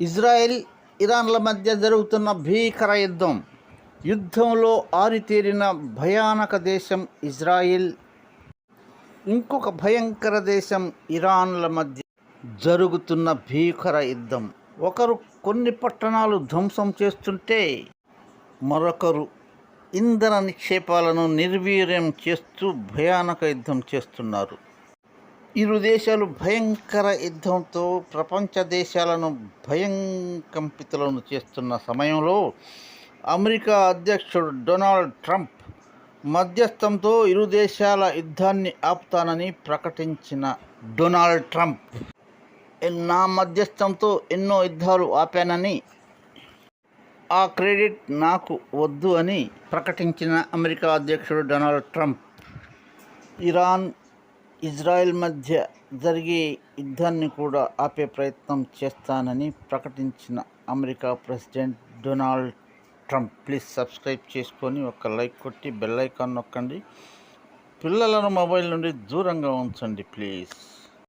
Israel ఇరాన్ల మధ్య జరుగుతున్న భీకర యుద్ధం. యుద్ధంలో ఆరితేరిన భయానక దేశం ఇజ్రాయిల్. ఇంకొక భయంకర దేశం ఇరాన్ల మధ్య జరుగుతున్న భీకర యుద్ధం. ఒకరు కొన్ని పట్టణాలు ధ్వంసం చేస్తుంటే మరొకరు ఇంధన నిక్షేపాలను నిర్వీర్యం చేస్తూ భయానక యుద్ధం చేస్తున్నారు. ఇరు దేశాలు భయంకర యుద్ధంతో ప్రపంచ దేశాలను భయంకంపితులను చేస్తున్న సమయంలో అమెరికా అధ్యక్షుడు డొనాల్డ్ ట్రంప్ మధ్యస్థంతో ఇరు దేశాల యుద్ధాన్ని ఆపుతానని ప్రకటించిన డొనాల్డ్ ట్రంప్. నా మధ్యస్థంతో ఎన్నో యుద్ధాలు ఆపానని ఆ క్రెడిట్ నాకు వద్దు అని ప్రకటించిన అమెరికా అధ్యక్షుడు డొనాల్డ్ ట్రంప్. ఇరాన్ ఇజ్రాయెల్ మధ్య జరిగే యుద్ధాన్ని కూడా ఆపే ప్రయత్నం చేస్తానని ప్రకటించిన America president Donald Trump. Please subscribe చేసుకొని ఒక లైక్ కొట్టి బెల్ ఐకాన్ నొక్కండి. పిల్లలను మొబైల్ నుండి దూరంగా ఉంచండి ప్లీజ్.